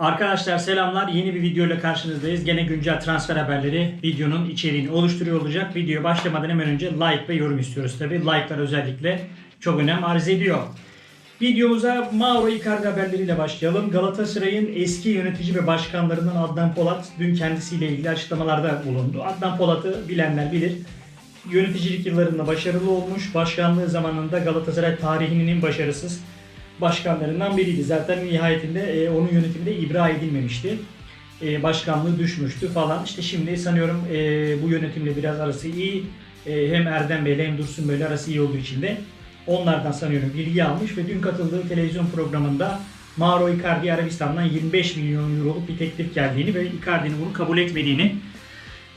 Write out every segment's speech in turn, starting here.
Arkadaşlar selamlar. Yeni bir video ile karşınızdayız. Gene güncel transfer haberleri videonun içeriğini oluşturuyor olacak. Video başlamadan hemen önce like ve yorum istiyoruz tabi. Like'lar özellikle çok önem arz ediyor. Videomuza Mauro Icardi haberleriyle başlayalım. Galatasaray'ın eski yönetici ve başkanlarından Adnan Polat dün kendisiyle ilgili açıklamalarda bulundu. Adnan Polat'ı bilenler bilir. Yöneticilik yıllarında başarılı olmuş. Başkanlığı zamanında Galatasaray tarihinin başarısız başkanlarından biriydi. Zaten nihayetinde e, onun yönetiminde ibra edilmemişti. E, başkanlığı düşmüştü falan. İşte şimdi sanıyorum e, bu yönetimle biraz arası iyi. E, hem Erdem Bey'le hem Dursun Bey'le arası iyi olduğu için de onlardan sanıyorum bilgi almış ve dün katıldığı televizyon programında Mauro Icardi Arabistan'dan 25 milyon euroluk bir teklif geldiğini ve Icardi'nin bunu kabul etmediğini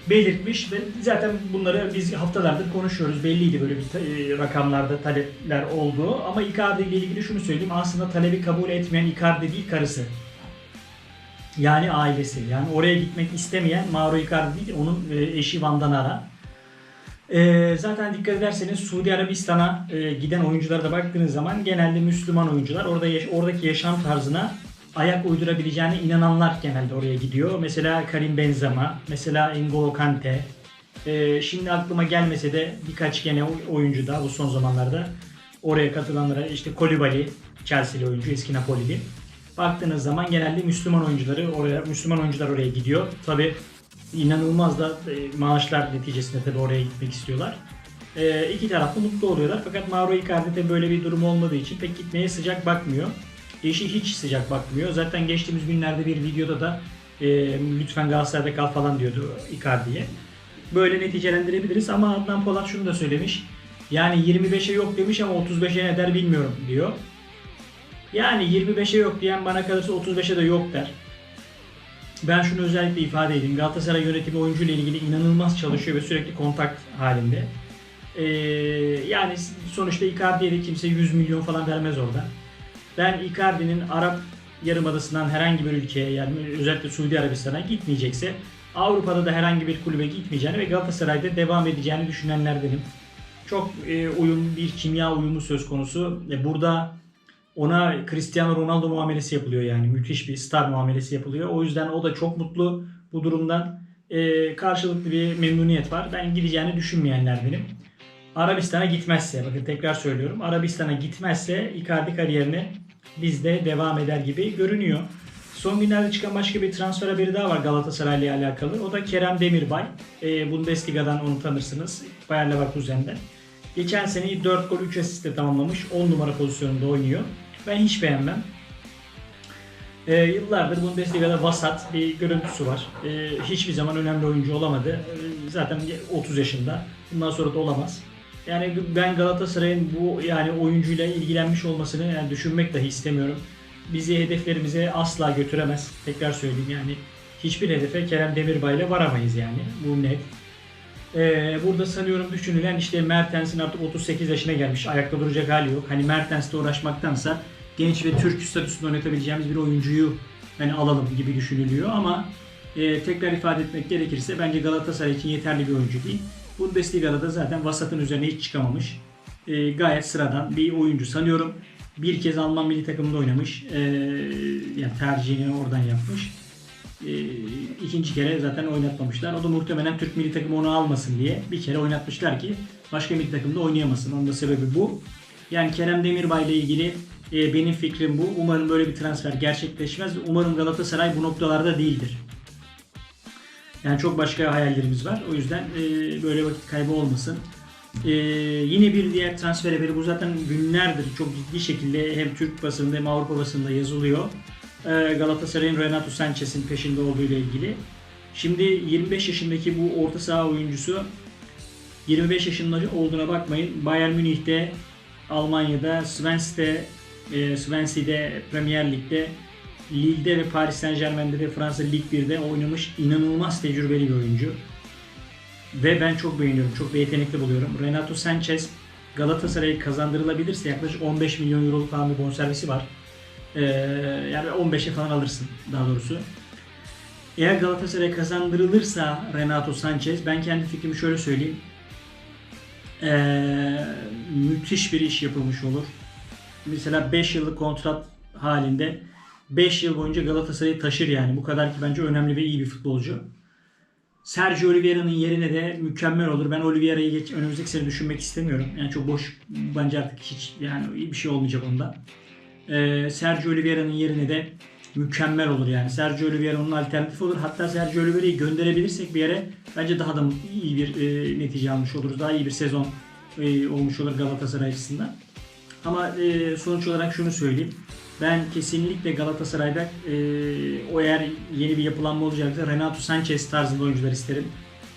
belirtmiş ve zaten bunları biz haftalardır konuşuyoruz. Belliydi böyle bir e, rakamlarda talepler olduğu ama Icardi ile ilgili şunu söyleyeyim. Aslında talebi kabul etmeyen Icardi değil karısı. Yani ailesi. Yani oraya gitmek istemeyen Mauro Icardi değil, onun e, eşi Vandanara. E, zaten dikkat ederseniz Suudi Arabistan'a e, giden oyunculara da baktığınız zaman genelde Müslüman oyuncular orada yaş- oradaki yaşam tarzına ayak uydurabileceğine inananlar genelde oraya gidiyor. Mesela Karim Benzema, mesela N'Golo Kante. E, şimdi aklıma gelmese de birkaç gene oy- oyuncu da bu son zamanlarda oraya katılanlara işte Kolibali, Chelsea'li oyuncu, eski Napoli'li. Baktığınız zaman genelde Müslüman oyuncuları oraya Müslüman oyuncular oraya gidiyor. Tabi inanılmaz da e, maaşlar neticesinde tabi oraya gitmek istiyorlar. E, iki tarafta mutlu oluyorlar. Fakat Mauro Icardi'de böyle bir durum olmadığı için pek gitmeye sıcak bakmıyor. Eşi hiç sıcak bakmıyor. Zaten geçtiğimiz günlerde bir videoda da e, lütfen Galatasaray'da kal falan diyordu Icardi'ye. Böyle neticelendirebiliriz ama Adnan Polat şunu da söylemiş. Yani 25'e yok demiş ama 35'e ne der bilmiyorum diyor. Yani 25'e yok diyen bana kalırsa 35'e de yok der. Ben şunu özellikle ifade edeyim. Galatasaray yönetimi oyuncu ile ilgili inanılmaz çalışıyor ve sürekli kontak halinde. Ee, yani sonuçta Icardi'ye de kimse 100 milyon falan vermez orada. Ben Icardi'nin Arap Yarımadası'ndan herhangi bir ülkeye yani özellikle Suudi Arabistan'a gitmeyecekse Avrupa'da da herhangi bir kulübe gitmeyeceğini ve Galatasaray'da devam edeceğini düşünenlerdenim. Çok e, uyum, bir kimya uyumu söz konusu. E, burada ona Cristiano Ronaldo muamelesi yapılıyor yani. Müthiş bir star muamelesi yapılıyor. O yüzden o da çok mutlu bu durumdan. E, karşılıklı bir memnuniyet var. Ben gideceğini düşünmeyenlerdenim. Arabistan'a gitmezse, bakın tekrar söylüyorum. Arabistan'a gitmezse Icardi kariyerine bizde devam eder gibi görünüyor. Son günlerde çıkan başka bir transfer haberi daha var Galatasaray ile alakalı. O da Kerem Demirbay. E, Bundesliga'dan onu tanırsınız. Bayer Leverkusen'den. Geçen seneyi 4 gol 3 asistle tamamlamış. 10 numara pozisyonunda oynuyor. Ben hiç beğenmem. E, yıllardır Bundesliga'da vasat bir görüntüsü var. E, hiçbir zaman önemli oyuncu olamadı. E, zaten 30 yaşında. Bundan sonra da olamaz. Yani ben Galatasaray'ın bu yani oyuncuyla ilgilenmiş olmasını yani düşünmek dahi istemiyorum. Bizi hedeflerimize asla götüremez. Tekrar söyleyeyim yani hiçbir hedefe Kerem Demirbay'la varamayız yani. Bu net. Ee, burada sanıyorum düşünülen işte Mertens'in artık 38 yaşına gelmiş. Ayakta duracak hali yok. Hani Mertens'le uğraşmaktansa genç ve Türk statüsünde oynatabileceğimiz bir oyuncuyu hani alalım gibi düşünülüyor ama e, tekrar ifade etmek gerekirse bence Galatasaray için yeterli bir oyuncu değil. Bundesliga'da da zaten vasatın üzerine hiç çıkamamış. E, gayet sıradan bir oyuncu sanıyorum. Bir kez Alman milli takımında oynamış. E, yani tercihini oradan yapmış. E, ikinci kere zaten oynatmamışlar. O da muhtemelen Türk milli takımı onu almasın diye bir kere oynatmışlar ki başka milli takımda oynayamasın. Onun da sebebi bu. Yani Kerem Demirbay ile ilgili e, benim fikrim bu. Umarım böyle bir transfer gerçekleşmez. Umarım Galatasaray bu noktalarda değildir. Yani çok başka hayallerimiz var. O yüzden e, böyle vakit kaybı olmasın. E, yine bir diğer transfer haberi bu zaten günlerdir çok ciddi şekilde hem Türk basınında hem Avrupa basınında yazılıyor. E, Galatasaray'ın Renato Sanchez'in peşinde olduğu ile ilgili. Şimdi 25 yaşındaki bu orta saha oyuncusu 25 yaşında olduğuna bakmayın. Bayern Münih'te, Almanya'da, Svense'de, e, Svensea'de, Premier Lig'de Lille'de ve Paris Saint Germain'de de Fransa Lig 1'de oynamış inanılmaz tecrübeli bir oyuncu. Ve ben çok beğeniyorum. Çok yetenekli buluyorum. Renato Sanchez Galatasaray'a kazandırılabilirse yaklaşık 15 milyon euroluk falan bir bonservisi var. Ee, yani 15'e falan alırsın daha doğrusu. Eğer Galatasaray'a kazandırılırsa Renato Sanchez ben kendi fikrimi şöyle söyleyeyim. Ee, müthiş bir iş yapılmış olur. Mesela 5 yıllık kontrat halinde 5 yıl boyunca Galatasaray'ı taşır yani. Bu kadar ki bence önemli ve iyi bir futbolcu. Sergio Oliveira'nın yerine de mükemmel olur. Ben Oliveira'yı geç, önümüzdeki sene düşünmek istemiyorum. Yani çok boş bence artık hiç yani iyi bir şey olmayacak onda. Ee, Sergio Oliveira'nın yerine de mükemmel olur yani. Sergio Oliveira onun alternatifi olur. Hatta Sergio Oliveira'yı gönderebilirsek bir yere bence daha da iyi bir e, netice almış oluruz. Daha iyi bir sezon e, olmuş olur Galatasaray açısından. Ama e, sonuç olarak şunu söyleyeyim. Ben kesinlikle Galatasaray'da e, o eğer yeni bir yapılanma olacaksa Renato Sanchez tarzında oyuncular isterim.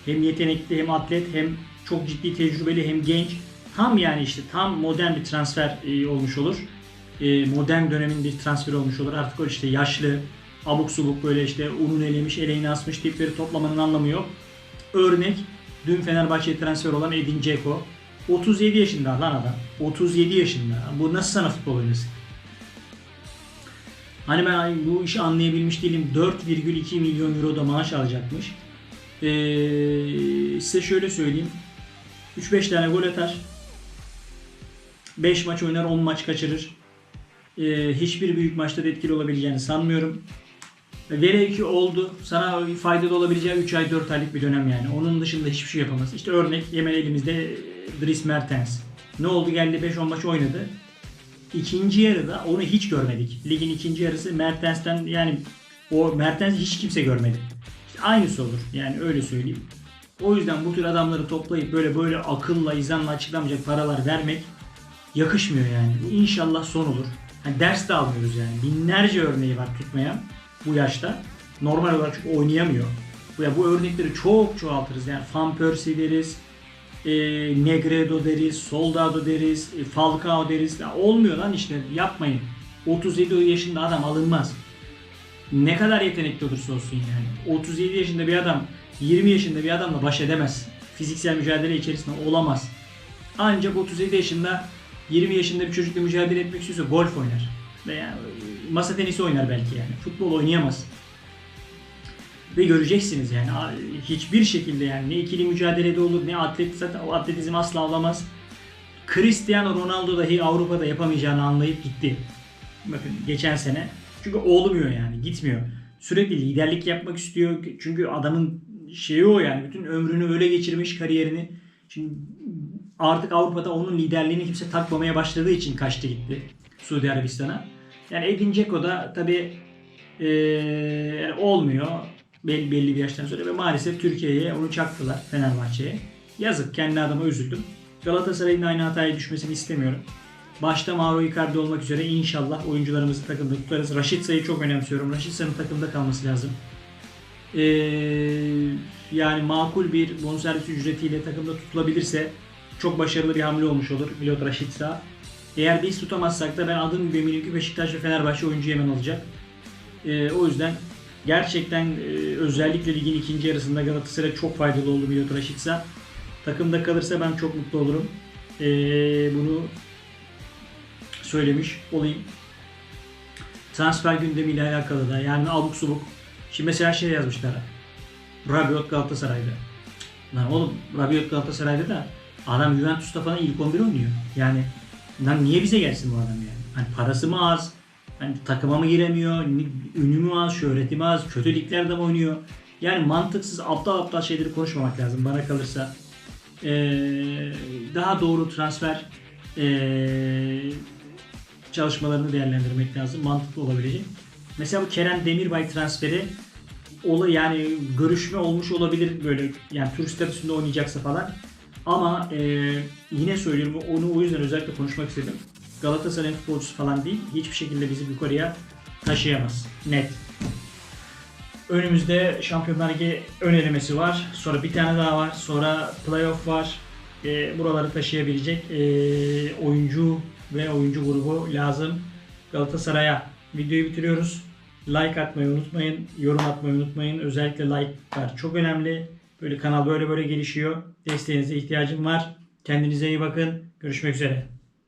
Hem yetenekli hem atlet hem çok ciddi tecrübeli hem genç. Tam yani işte tam modern bir transfer e, olmuş olur. E, modern dönemin bir transferi olmuş olur. Artık o işte yaşlı, abuk subuk böyle işte unun elemiş, eleğini asmış tipleri toplamanın anlamı yok. Örnek dün Fenerbahçe'ye transfer olan Edin Dzeko. 37 yaşında lan adam. 37 yaşında. Bu nasıl sana futbol oynasın? Hani ben bu işi anlayabilmiş değilim. 4,2 milyon euro da maaş alacakmış. Ee, size şöyle söyleyeyim. 3-5 tane gol atar. 5 maç oynar 10 maç kaçırır. Ee, hiçbir büyük maçta da etkili olabileceğini sanmıyorum. Velev ki oldu. Sana faydalı olabileceği 3 ay 4 aylık bir dönem yani. Onun dışında hiçbir şey yapamaz. İşte örnek hemen elimizde Dries Mertens. Ne oldu geldi 5-10 maç oynadı. İkinci yarıda onu hiç görmedik. Ligin ikinci yarısı Mertens'ten yani o Mertens hiç kimse görmedi. İşte aynısı olur. Yani öyle söyleyeyim. O yüzden bu tür adamları toplayıp böyle böyle akılla, izanla açıklamayacak paralar vermek yakışmıyor yani. Bu inşallah son olur. Yani ders de almıyoruz yani. Binlerce örneği var tutmayan bu yaşta. Normal olarak çünkü oynayamıyor. Ya bu örnekleri çok çoğaltırız. Yani Van Persie deriz, e, Negredo deriz, Soldado deriz, e, Falcao deriz. Ya olmuyor lan işte yapmayın. 37 yaşında adam alınmaz. Ne kadar yetenekli olursa olsun yani. 37 yaşında bir adam 20 yaşında bir adamla baş edemez. Fiziksel mücadele içerisinde olamaz. Ancak 37 yaşında 20 yaşında bir çocukla mücadele etmek istiyorsa golf oynar. Veya masa tenisi oynar belki yani. Futbol oynayamaz. Ve göreceksiniz yani hiçbir şekilde yani ne ikili mücadelede olur ne atlet atletizm asla olamaz. Cristiano Ronaldo dahi Avrupa'da yapamayacağını anlayıp gitti. Bakın geçen sene. Çünkü olmuyor yani gitmiyor. Sürekli liderlik yapmak istiyor. Çünkü adamın şeyi o yani. Bütün ömrünü öyle geçirmiş kariyerini. Şimdi artık Avrupa'da onun liderliğini kimse takmamaya başladığı için kaçtı gitti Suudi Arabistan'a. Yani Edin Dzeko da tabi ee, olmuyor belli, belli bir yaştan sonra ve maalesef Türkiye'ye onu çaktılar Fenerbahçe'ye. Yazık kendi adıma üzüldüm. Galatasaray'ın aynı hataya düşmesini istemiyorum. Başta Mauro Icardi olmak üzere inşallah oyuncularımızı takımda tutarız. Raşit Say'ı çok önemsiyorum. Raşit Say'ın takımda kalması lazım. Ee, yani makul bir bonservis ücretiyle takımda tutulabilirse çok başarılı bir hamle olmuş olur Milot Raşitsa. Eğer biz tutamazsak da ben adım ki Beşiktaş ve Fenerbahçe oyuncu hemen alacak. Ee, o yüzden gerçekten e, özellikle ligin ikinci yarısında Galatasaray çok faydalı oldu Milot Raşitsa. Takımda kalırsa ben çok mutlu olurum. Ee, bunu söylemiş olayım. Transfer gündemiyle alakalı da yani abuk subuk. Şimdi mesela şey yazmışlar. Rabiot Galatasaray'da. Lan oğlum Rabiot Galatasaray'da da adam Juventus'ta falan ilk 11 oynuyor. Yani lan niye bize gelsin bu adam yani? Hani parası mı az? Hani takıma mı giremiyor? Ünü mü az? Şöhreti mi az? Kötü liglerde mi oynuyor? Yani mantıksız aptal aptal şeyleri konuşmamak lazım bana kalırsa. Ee, daha doğru transfer ee, çalışmalarını değerlendirmek lazım. Mantıklı olabilecek. Mesela bu Kerem Demirbay transferi ola yani görüşme olmuş olabilir böyle yani turist statüsünde oynayacaksa falan. Ama e, yine söylüyorum onu o yüzden özellikle konuşmak istedim. Galatasaray'ın futbolcusu falan değil. Hiçbir şekilde bizi yukarıya taşıyamaz. Net. Önümüzde Şampiyonlar Ligi ön elemesi var. Sonra bir tane daha var. Sonra playoff var. E, buraları taşıyabilecek e, oyuncu ve oyuncu grubu lazım Galatasaray'a. Videoyu bitiriyoruz. Like atmayı unutmayın. Yorum atmayı unutmayın. Özellikle like'lar çok önemli. Böyle kanal böyle böyle gelişiyor. Desteğinize ihtiyacım var. Kendinize iyi bakın. Görüşmek üzere.